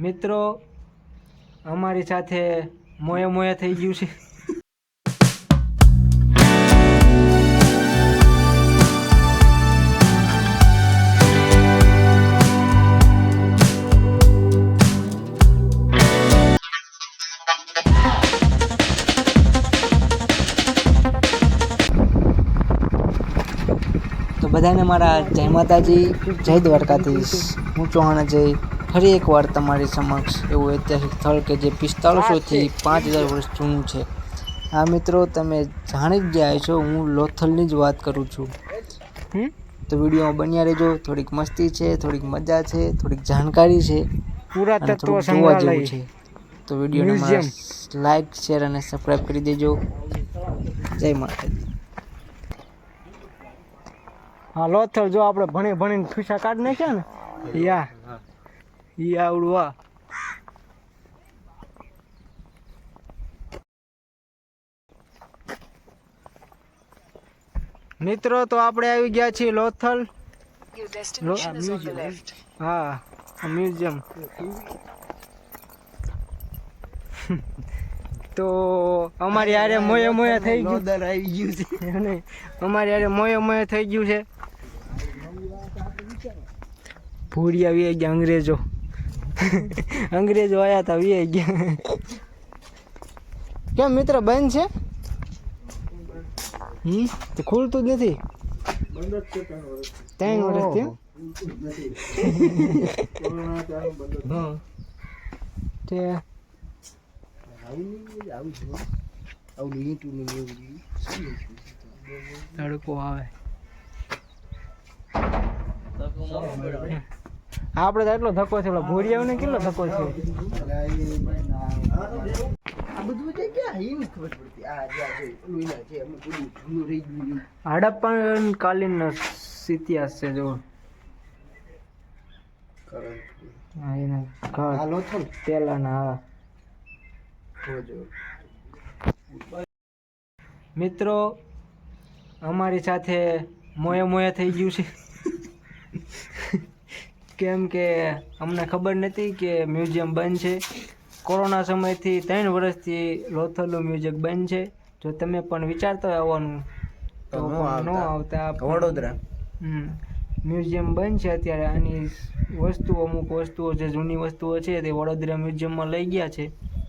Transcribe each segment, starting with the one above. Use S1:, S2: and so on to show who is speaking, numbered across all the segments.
S1: મિત્રો, અમારી સાથે મોયે મોયે થઈ ગયું છે. બધાને મારા જય માતાજી, જય દ્વારકાધીશ. હું ચૌહાણ જય ફરી એકવાર તમારી સમક્ષ એવું ઐતિહાસિક સ્થળ કે જે પિસ્તાળીસોથી પાંચ હજાર વર્ષ જૂનું છે. આ મિત્રો તમે જાણી જ ગયા છો હું લોથલની જ વાત કરું છું. તો વિડીયોમાં બન્યા રહેજો થોડીક મસ્તી છે થોડીક મજા છે થોડીક જાણકારી છે પૂરા થોડુંક જોવા જેવું છે. તો વિડીયોને લાઈક શેર અને સબસ્ક્રાઈબ કરી દેજો. જય માતાજી. હા લોથલ જો આપણે ભણી ભણીને ખુશા કાઢ નાખ્યા ને યા. ઈ આવડું મિત્રો તો આપણે આવી ગયા છીએ લોથલ. હા મ્યુઝિયમ. તો અમારી યારે મોએ મોએ થઈ ગયું. દર આવી ગયું છે. અને અમારી યારે મોય મોએ થઈ ગયું છે. ભૂરી આવી ગયા અંગ્રેજો. અંગ્રેજો આવ્યા હતા વી ગયા. કેમ મિત્ર બંધ છે? હમ તે ખુલતું જ નથી. ત્રણ વર્ષ થયું? હા તે તડકો આવે. આપણે તો એટલો ધક્કો થયો ભૂરિયાઓને કેટલો ધક્કો
S2: છે? છે છે.
S1: હડપ્પન કાલીન ઇતિહાસ છે જો. મિત્રો અમારી સાથે મોયે મોયે થઈ ગયું છે. કેમ કે અમને ખબર નથી કે મ્યુઝિયમ બંધ છે. કોરોના સમયથી ત્રણ વર્ષથી લોથલનું મ્યુઝિયમ બંધ છે. જો તમે પણ વિચારતા હોય આવવાનું તો
S2: ન આવતા. વડોદરા.
S1: મ્યુઝિયમ બંધ છે અત્યારે. આની વસ્તુઓ અમુક વસ્તુઓ જે જૂની વસ્તુઓ છે તે વડોદરા મ્યુઝિયમમાં લઈ ગયા છે.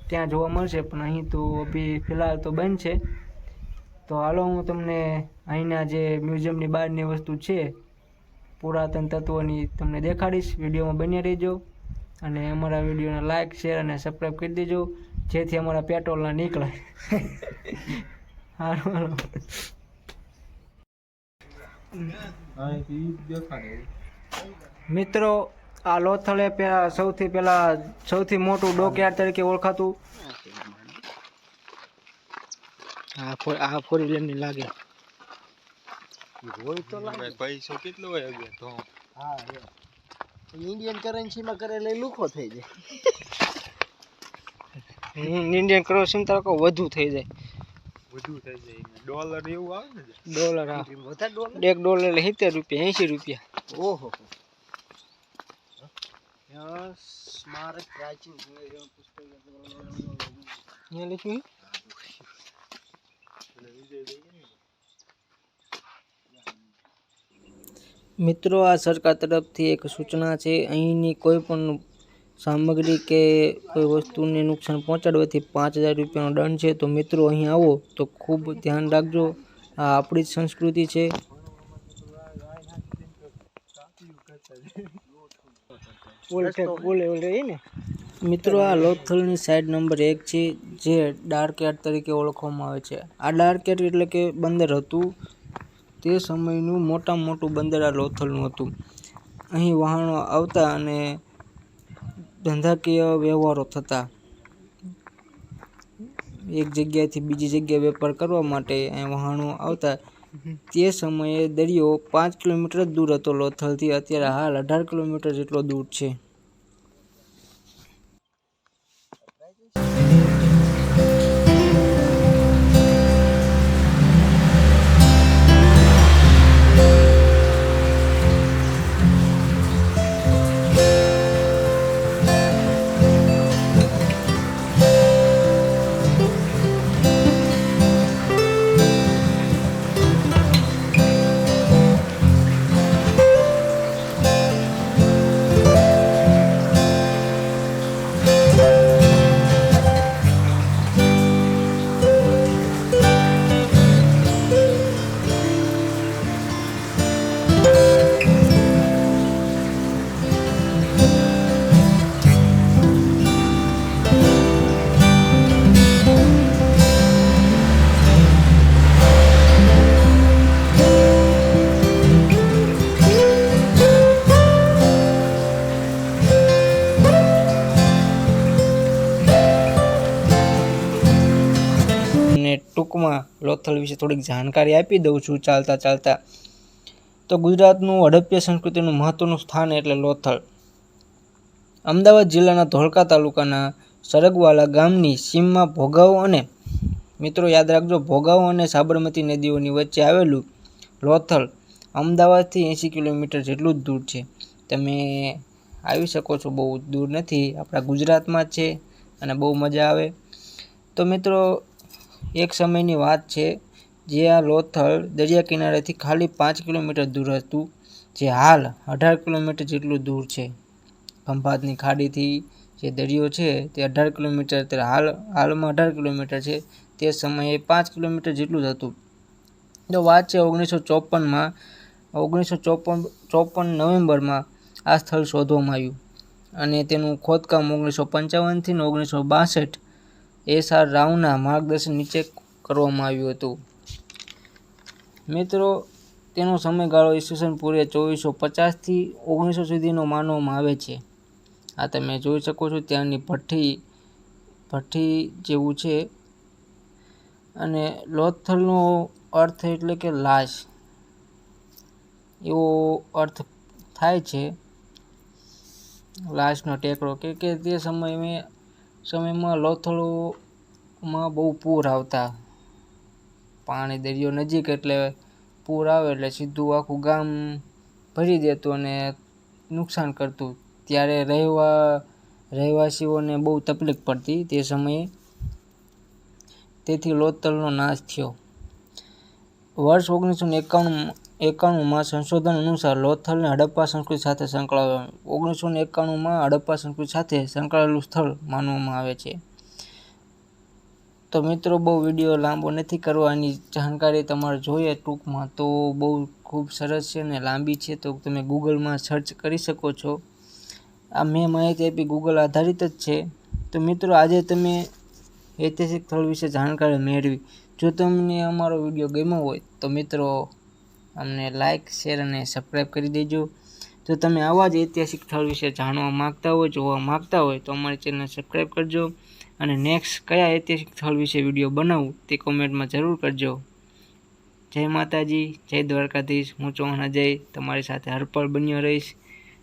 S1: ત્યાં જોવા મળશે પણ અહીં તો અભી ફિલહાલ તો બંધ છે. તો હાલો હું તમને અહીંના જે મ્યુઝિયમની બહારની વસ્તુ છે પુરાતન તત્વોની તમને દેખાડીશ. વિડીયોમાં બન્યા રહેજો અને અમારા વિડીયોને લાઇક શેર અને સબસ્ક્રાઈબ કરી દેજો જેથી અમારા પેટ્રોલ ના નીકળે હારું મિત્રો આ લોથલે પેલા સૌથી પેલા સૌથી મોટું ડોકયાર્ડ તરીકે ઓળખાતું. આ ફોર આ ફોર વ્હીલરની લાગે.
S2: હોય તો લાગે.
S3: પૈસો કેટલો હોય હવે તો
S2: હા. ઇન્ડિયન કરન્સીમાં કરેલે લુખો થઈ જાય.
S1: ઇન્ડિયન કરન્સી તારો વધુ થઈ જાય.
S3: વધુ થઈ જાય ડોલર એવું આવે ને?
S1: ડોલર હા.
S2: વધારે ડોલર
S1: એક ડોલર એટલે સિત્તેર રૂપિયા એંશી રૂપિયા.
S2: ઓહો. સ્મારક પ્રાચીન પુસ્તક
S1: લખ્યું મિત્રો આ સરકાર તરફથી એક સૂચના છે. અહીંની કોઈ પણ સામગ્રી કે કોઈ વસ્તુને નુકસાન પહોંચાડવાથી પાંચ હજાર રૂપિયાનો દંડ છે. તો મિત્રો અહીં આવો. તો ખૂબ ધ્યાન રાખજો. આ આપણી જ સંસ્કૃતિ છે. મિત્રો આ લોથલની સાઈડ નંબર એક છે જે ડાર્ક યાર્ડ તરીકે ઓળખવામાં આવે છે. આ ડાર્ક યાર્ડ એટલે કે બંદર હતું. તે સમયનું મોટામાં મોટું બંદર આ લોથલનું હતું. અહીં વહાણો આવતા અને ધંધાકીય વ્યવહારો થતા. એક જગ્યાએથી બીજી જગ્યાએ વેપાર કરવા માટે અહીં વહાણો આવતા. તે સમયે દરિયો પાંચ કિલોમીટર દૂર હતો. લોથલથી અત્યારે હાલ અઢાર કિલોમીટર જેટલો દૂર છે. લોથલ વિશે થોડીક જાણકારી આપી દઉં છું ચાલતા ચાલતા. તો ગુજરાતનું હડપ્પીય સંસ્કૃતિનું મહત્ત્વનું સ્થાન એટલે લોથલ. અમદાવાદ જિલ્લાના ધોળકા તાલુકાના સરગવાલા ગામની સીમમાં ભોગાવો અને મિત્રો યાદ રાખજો ભોગાવો અને સાબરમતી નદીઓની વચ્ચે આવેલું લોથલ અમદાવાદથી એંસી કિલોમીટર જેટલું જ દૂર છે. તમે આવી શકો છો, બહુ દૂર નથી. આપણા ગુજરાતમાં છે અને બહુ મજા આવે. તો મિત્રો એક સમયની વાત છે, જે આ લોથલ દરિયા કિનારેથી ખાલી પાંચ કિલોમીટર દૂર હતું, જે હાલ અઢાર કિલોમીટર જેટલું દૂર છે. ખંભાતની ખાડીથી જે દરિયો છે, તે અઢાર કિલોમીટર અત્યારે હાલ, હાલમાં અઢાર કિલોમીટર છે, તે સમયે પાંચ કિલોમીટર જેટલું જ હતું. તો વાત છે ઓગણીસો ચોપનમાં, ઓગણીસો ચોપન ચોપન નવેમ્બરમાં આ સ્થળ શોધવામાં આવ્યું. અને તેનું ખોદકામ ઓગણીસો પંચાવનથી ઓગણીસો બાસઠ એસ આર રાવના માર્ગદર્શન નીચે કરવામાં આવ્યું હતું. મિત્રો, તેનો સમયગાળો ઈસવીસન પૂર્વે ચોવીસો પચાસથી ઓગણીસો સુધીનો માનવામાં આવે છે. આ તમે જોઈ શકો છો ત્યાંની ભઠ્ઠી ભઠ્ઠી જેવું છે અને લોથલનો અર્થ એટલે કે લાશ. એવો અર્થ થાય છે. લાશનો ટેકરો કે કે તે સમયે સમયમાં લોથલોમાં બહુ પૂર આવતા. પાણી દરિયો નજીક એટલે પૂર આવે એટલે સીધું આખું ગામ ભરી દેતું અને નુકસાન કરતું. ત્યારે રહેવા, રહેવાસીઓને બહુ તકલીફ પડતી તે સમયે. તેથી લોથલનો નાશ થયો. વર્ષ ઓગણીસો એકાણું એકાણુંમાં સંશોધન અનુસાર લોથલને હડપ્પા સંસ્કૃતિ સાથે સંકળાવ્યું ઓગણીસો ને એકાણુંમાં હડપ્પા સંસ્કૃતિ સાથે સંકળાયેલું સ્થળ માનવામાં આવે છે. તો મિત્રો, બહુ વીડિયો લાંબો નથી કરવાની જાણકારી તમારે જોઈએ ટૂંકમાં તો બહુ ખૂબ સરસ છે અને લાંબી છે, તો તમે ગૂગલમાં સર્ચ કરી શકો છો. આ મેં માહિતી આપી ગૂગલ આધારિત જ છે. તો મિત્રો, આજે તમે ઐતિહાસિક સ્થળ વિશે જાણકારી મેળવી. જો તમને અમારો વીડિયો ગમ્યો હોય તો મિત્રો અમને લાઇક શેર અને સબસ્ક્રાઈબ કરી દેજો. જો તમે આવા જ ઐતિહાસિક સ્થળ વિશે જાણવા માગતા હોય, જોવા માગતા હોય, તો અમારી ચેનલ સબસ્ક્રાઈબ કરજો અને નેક્સ્ટ કયા ઐતિહાસિક સ્થળ વિશે વીડિયો બનાવું તે કોમેન્ટમાં જરૂર કરજો. જય માતાજી, જય દ્વારકાધીશ. હું ચૌહાણ અજય તમારી સાથે હરપળ બન્યો રહીશ.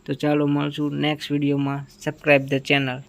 S1: તો ચાલો મળશું નેક્સ્ટ વિડીયોમાં સબસ્ક્રાઈબ ધ ચેનલ